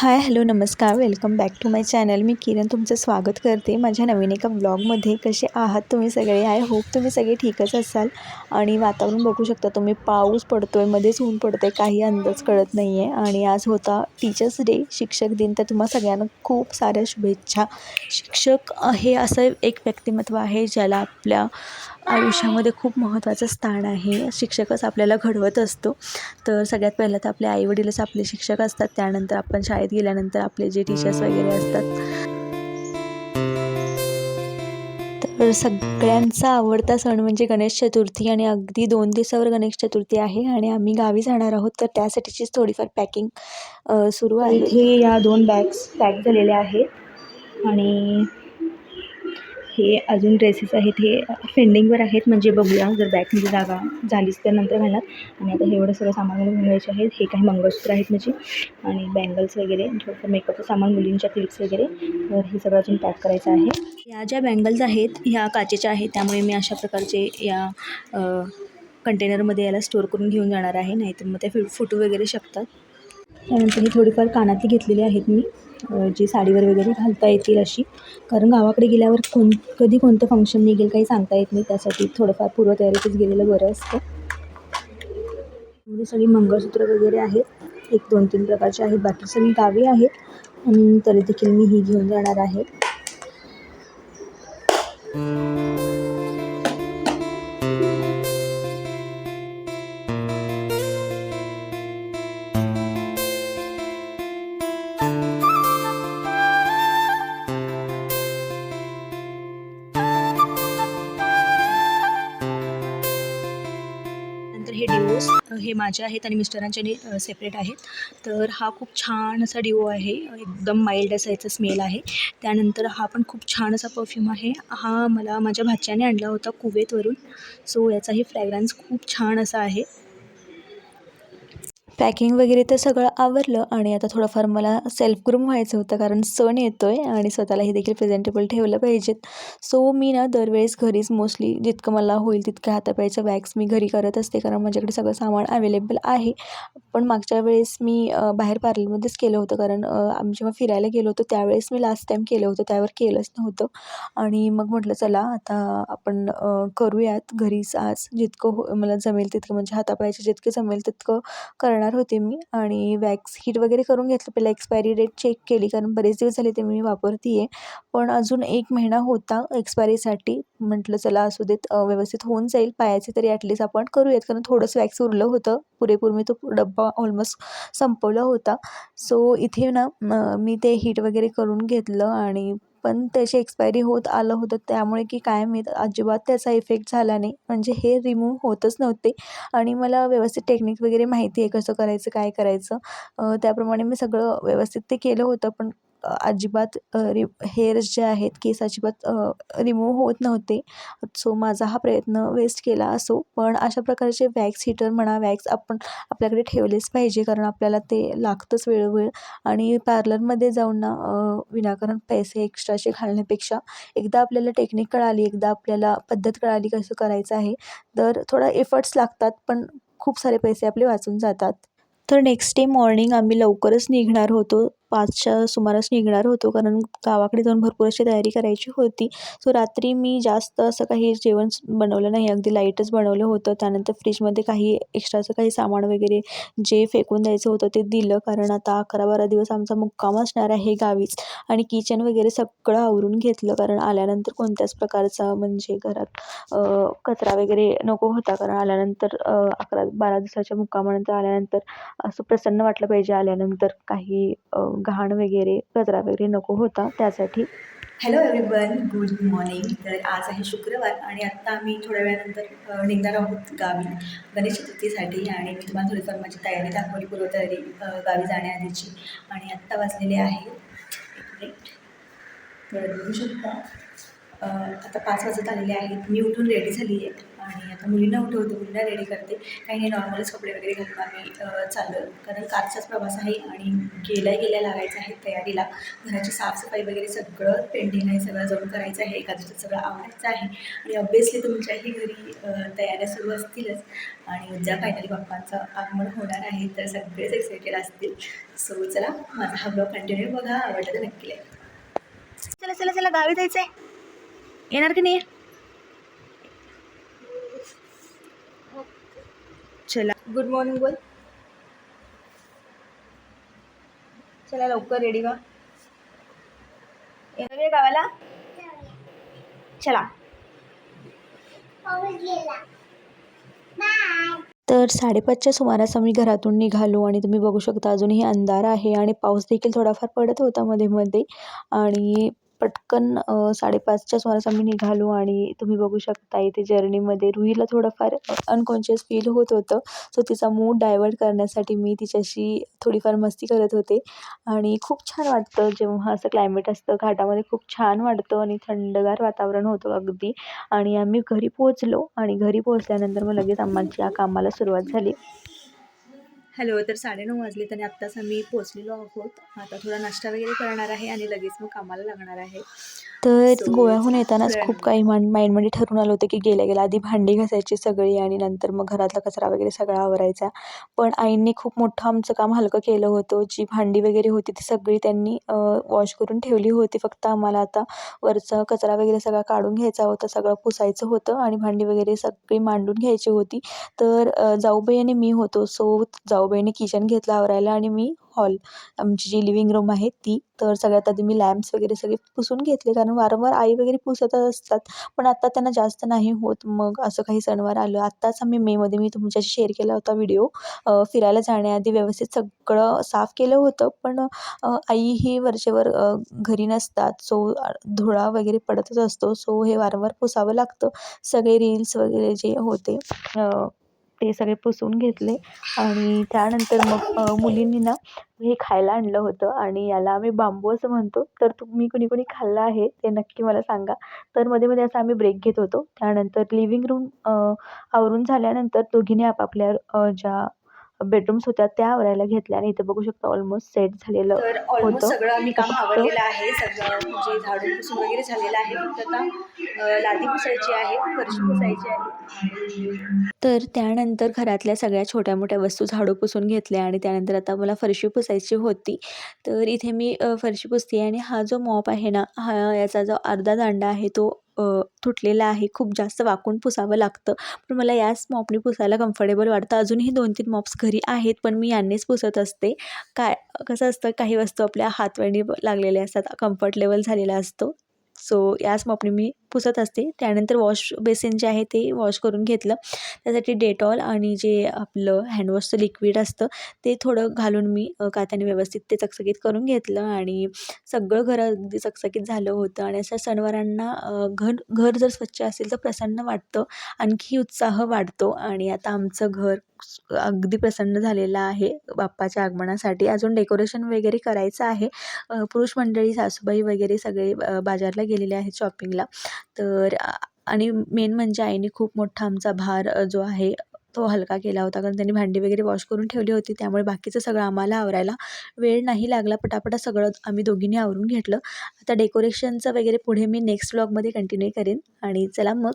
हाय hello नमस्कार. Welcome back to my channel. मी किरण तुमचं स्वागत करते. माझ्या नवीन एका ब्लॉगमध्ये कसे आहात तुम्ही सगळे? आय होप तुम्ही सगळे ठीकच असाल. आणि वातावरण बघू शकता तुम्ही. पाऊस पडतो आहे मध्येच ऊन पडतं आहे काही अंदाज कळत नाही आहे आणि आज होता टीचर्स डे शिक्षक दिन. तर तुम्हा सगळ्यांना खूप साऱ्या शुभेच्छा. शिक्षक हे असं एक व्यक्तिमत्व आहे ज्याला आपल्या आयुष्यामध्ये खूप महत्त्वाचं स्थान आहे. शिक्षकच आपल्याला घडवत असतो. तर सगळ्यात पहिलं तर आपले आईवडीलच आपले शिक्षक असतात. त्यानंतर आपण शाळेत गेल्यानंतर आपले जे टीचर्स वगैरे असतात. तर सगळ्यांचा आवडता सण म्हणजे गणेश चतुर्थी आणि अगदी दोन दिवसावर गणेश चतुर्थी आहे आणि आम्ही गावी जाणार आहोत. तर त्यासाठीचीच थोडीफार पॅकिंग सुरू आहे. इथे या दोन बॅग्स पॅक झालेल्या आहेत. आणि हे अजून ड्रेसेस आहेत हे फेंडिंगवर आहेत. म्हणजे बघूया जर बॅगमध्ये जागा झालीच तर नंतर घालणार. आणि आता हे एवढं सगळं सामान मला घालायचे आहेत हे काही मंगळसूत्र आहेत म्हणजे आणि बँगल्स वगैरे थोडंसं मेकअपचं सामान मुलींच्या क्लिप्स वगैरे. तर हे सगळं अजून पॅक करायचं आहे. या ज्या बँगल्स आहेत ह्या काचेच्या आहेत. त्यामुळे मी अशा प्रकारचे या कंटेनरमध्ये याला स्टोअर करून घेऊन जाणार आहे. नाहीतर मग ते फु फुटू वगैरे शकतात. त्यानंतर ही थोडीफार कानातली घेतलेली आहेत मी. जी साडीवर वगैरे घालता येतील अशी. कारण गावाकडे गेल्यावर कोण कधी कोणतं फंक्शन निघेल काही सांगता येत नाही. त्यासाठी थोडंफार पूर्वतयारीतच गेलेलं बरं असतं. म्हणजे सगळी मंगळसूत्र वगैरे आहेत. एक दोन तीन प्रकारचे आहेत. बाकी सगळी गावी आहेत. आणि तरी देखील मी ही घेऊन जाणार आहे. हे डिओज हे माझे आहेत आणि मिस्टरांचे सेपरेट आहेत. तर हा खूप छान असा डिओ आहे. एकदम माइल्ड असा याचा स्मेल आहे. त्यानंतर हा पण खूप छान असा परफ्यूम आहे. हा मला माझ्या भाच्याने आणला होता कुवेतवरून. सो याचाही फ्रॅग्रन्स खूप छान असा आहे. पॅकिंग वगैरे तर सगळं आवरलं आणि आता थोडंफार मला सेल्फ ग्रूम व्हायचं होतं कारण सण येतो आहे आणि स्वतःलाही देखील प्रेझेंटेबल ठेवलं पाहिजेत. सो मी ना दरवेळेस घरीच मोस्टली जितकं मला होईल तितकं हातापायचं बॅग्स मी घरी करत असते कारण माझ्याकडे सगळं सामान अवेलेबल आहे. पण मागच्या वेळेस मी बाहेर पार्लरमध्येच केलं होतं कारण आम्ही जेव्हा फिरायला गेलो होतो त्यावेळेस मी लास्ट टाईम केलं होतं त्यावर केलंच नव्हतं. आणि मग म्हटलं चला आता आपण करूयात घरीच आज. जितकं हो मला जमेल तितकं म्हणजे हातापायचे जितकं जमेल तितकं करणार होते मी आणि वॅक्स हीट वगैरे करून घेतलं. पहिला एक्सपायरी डेट चेक केली कारण बरेच दिवस झाले ते मी वापरते आहे पण अजून एक महिना होता एक्सपायरीसाठी म्हटलं चला असू देत व्यवस्थित होऊन जाईल. पायाचे तरी ॲटलीस्ट आपण करूयात. कारण थोडंसं वॅक्स उरलं होतं. पुरेपूर मी तो डब्बा ऑलमोस्ट संपवला होता. सो इथे ना मी ते हीट वगैरे करून घेतलं आणि पण त्याची एक्सपायरी होत आलं होतं. त्यामुळे की काय मी अजिबात त्याचा इफेक्ट झाला नाही. म्हणजे हे रिमूव्ह होतच नव्हते. आणि मला व्यवस्थित टेक्निक वगैरे माहिती आहे कसं करायचं काय करायचं. त्याप्रमाणे मी सगळं व्यवस्थित ते केलं होतं. पण अजिबात रि हेअर्स जे आहेत केस अजिबात रिमूव्ह होत नव्हते. सो माझा हा प्रयत्न वेस्ट केला असो. पण अशा प्रकारचे वॅक्स हीटर म्हणा वॅक्स आपण आपल्याकडे ठेवलेच पाहिजे. कारण आपल्याला ते लागतंच वेळोवेळ. आणि पार्लरमध्ये जाऊन ना विनाकारण पैसे एक्स्ट्राचे घालण्यापेक्षा एकदा आपल्याला टेक्निक कळाली एकदा आपल्याला पद्धत कळाली कसं करायचं आहे तर थोडा एफर्ट्स लागतात पण खूप सारे पैसे आपले वाचून जातात. तर नेक्स्ट डे मॉर्निंग आम्ही लवकरच निघणार होतो. पाचच्या सुमारास निघणार होतो. कारण गावाकडे जाऊन भरपूर अशी तयारी करायची होती. सो रात्री मी जास्त असं काही जेवण बनवलं नाही. अगदी लाईटच बनवलं होतं. त्यानंतर फ्रीजमध्ये काही एक्स्ट्राचं काही सामान वगैरे जे फेकून द्यायचं होतं ते दिलं. कारण आता अकरा बारा दिवस आमचा मुक्काम असणार आहे गावीच. आणि किचन वगैरे सगळं आवरून घेतलं. कारण आल्यानंतर कोणत्याच प्रकारचा म्हणजे घरात कचरा वगैरे नको होता. कारण आल्यानंतर अकरा बारा दिवसाच्या मुक्कामानंतर आल्यानंतर असं प्रसन्न वाटलं पाहिजे. आल्यानंतर काही घाण वगैरे कचरा वगैरे नको होता त्यासाठी. हॅलो एव्हरीवन गुड मॉर्निंग तर आज आहे शुक्रवार आणि आत्ता आम्ही थोड्या वेळानंतर निघणार आहोत गावी. गणेश चतुर्थीसाठी आणि मी तुम्हाला थोडीफार माझी तयारी दाखवली पूर्वतयारी अ, गावी जाण्याआधीची. आणि आत्ता वाजलेले आहे तर बघू शकता. आता पाच वाजत आलेले आहेत. मी उठून रेडी झाली आहे. आणि आता मुलींना उठवते मुलींना रेडी करते. काही नाही नॉर्मलच कपडे वगैरे घालून आम्ही चाललो कारण कारचाच प्रवास आहे आणि गेल्या गेल्या लागायचं आहे तयारीला. घराची साफसफाई वगैरे सगळं पेंटिंग आहे. सगळं जमून करायचं आहे. एका दिवसात सगळं आवडायचं आहे. आणि ऑब्वियसली तुमच्याही घरी तयाऱ्या सुरू असतीलच. आणि उद्या फायनली बाप्पांचं आगमन होणार आहे. तर सगळेच एक्सायटेड असतील. सो चला माझा हा ब्लॉग कंटिन्यू बघा. आवडला तर नक्की चला चला चला गावी जायचं आहे येणार की नाही चला. गुड मॉर्निंग बोल. चला लवकर रेडी व्हा. येणार आहे गावाला? चला. तर साडेपाचच्या सुमारास आम्ही घरातून निघालो आणि तुम्ही बघू शकता अजूनही अंधार आहे आणि पाऊस देखील थोडाफार पडत होता मध्ये मध्ये. आणि पटकन साडेपाचच्या सुमारास आम्ही निघालो आणि तुम्ही बघू शकता इथे जर्नीमध्ये रुहीला थोडंफार अनकॉन्शियस फील होत होतं. सो तिचा मूड डायवर्ट करण्यासाठी मी तिच्याशी थोडीफार मस्ती करत होते. आणि खूप छान वाटतं जेव्हा असं क्लायमेट असतं घाटामध्ये खूप छान वाटतं आणि थंडगार वातावरण होतं अगदी. आणि आम्ही घरी पोहोचलो आणि घरी पोहोचल्यानंतर मग लगेच आम्हाला कामाला सुरुवात झाली. हॅलो तर साडेनऊ वाजले आणि आत्ताच आम्ही पोचलेलो आहोत. आता थोडा नाश्ता वगैरे करणार आहे आणि लगेच मग कामाला लागणार आहे. तर So, गोव्याहून येतानाच खूप काही मान माइंडमध्ये ठरून आलं होतं की गेल्या गेल्या आधी भांडी घासायची सगळी आणि नंतर मग घरातला कचरा वगैरे सगळा आवरायचा. पण आईंनी खूप मोठं आमचं काम हलकं केलं होतं. जी भांडी वगैरे होती ती सगळी त्यांनी वॉश करून ठेवली होती. फक्त आम्हाला आता वरचा कचरा वगैरे सगळा काढून घ्यायचा होता सगळं पुसायचं होतं आणि भांडी वगैरे सगळी मांडून घ्यायची होती. तर जाऊबाई आणि मी होतो. सो जाऊबाईने किचन घेतलं आवरायला आणि मी हॉल आमची जी लिव्हिंग रूम आहे ती. तर सगळ्यात आधी मी लॅम्प्स वगैरे सगळे पुसून घेतले कारण वारंवार आई वगैरे पुसतच असतात. पण आत्ता त्यांना जास्त नाही होत. मग असं काही सणवार आलं. आत्ताच आम्ही मेमध्ये मी तुमच्याशी शेअर केला होता व्हिडिओ फिरायला जाण्याआधी व्यवस्थित सगळं साफ केलं होतं. पण आई ही वरचेवर घरी नसतात. सो धुळा वगैरे पडतच असतो. सो हे वारंवार पुसावं लागतं. सगळे रील्स वगैरे जे होते ते सगळे पुसून घेतले. आणि त्यानंतर मग मुलींनी ना हे खायला आणलं होतं. आणि याला आम्ही बांबू असं म्हणतो. तर तुम्ही कुणी कुणी खाल्लं आहे ते नक्की मला सांगा. तर मध्ये मध्ये असं आम्ही ब्रेक घेत होतो. त्यानंतर लिव्हिंग रूम आवरून झाल्यानंतर दोघींनी आपापल्या ज्या बेडरूम्स होत्या त्या आवरायला घेतल्या आणि इथे बघू शकता ऑलमोस्ट सेट झालेलं तर ऑलमोस्ट होतं. सगळं आम्ही काम आवरलेलं आहे सगळं म्हणजे झाडून पुसून वगैरे झालेलं आहे फक्त आता लादी पुसायची आहे फरशी पुसायची आहे. तर त्यानंतर घरातल्या सगळ्या छोट्या मोठ्या वस्तू झाडू पुसून घेतल्या आणि त्यानंतर आता मला फरशी पुसायची होती. तर इथे मी फरशी पुसते आणि हा जो मॉप आहे ना हा याचा जो अर्धा दांडा आहे तो तुटलेला आहे. खूप जास्त वाकून पुसावं लागतं. पण मला याच मॉपने पुसायला कम्फर्टेबल वाटतं. अजूनही दोन तीन मॉप्स घरी आहेत पण मी यांनीच पुसत असते. काय कसं असतं काही वस्तू आपल्या हातवणी लागलेल्या असतात कम्फर्ट लेवल झालेला असतो. सो याच मॉपने मी पुसत असते. त्यानंतर वॉश बेसिन जे आहे ते वॉश करून घेतलं. त्यासाठी डेटॉल आणि जे आपलं हँडवॉशचं लिक्विड असतं ते थोडं घालून मी कात्याने व्यवस्थित ते चकचकीत करून घेतलं आणि सगळं घर अगदी चकचकीत झालं होतं आणि अशा सणवारांना घर घर जर स्वच्छ असेल तर प्रसन्न वाटतं. आणखी उत्साह वाढतो आणि आता आमचं घर अगदी प्रसन्न झालेला आहे. बाप्पाच्या आगमनासाठी अजून डेकोरेशन वगैरे करायचं आहे. पुरुष मंडळी सासूबाई वगैरे सगळे बाजारला गेलेले आहेत शॉपिंगला तर आणि मेन म्हणजे आईने खूप मोठा आमचा भार जो आहे तो हलका केला होता. कारण त्यांनी भांडी वगैरे वॉश करून ठेवली होती. त्यामुळे बाकीचं सगळं आम्हाला आवरायला वेळ नाही लागला. पटापटा सगळं आम्ही दोघींनी आवरून घेतलं. आता डेकोरेशनचं वगैरे पुढे मी नेक्स्ट ब्लॉगमध्ये कंटिन्यू करेन. आणि चला मग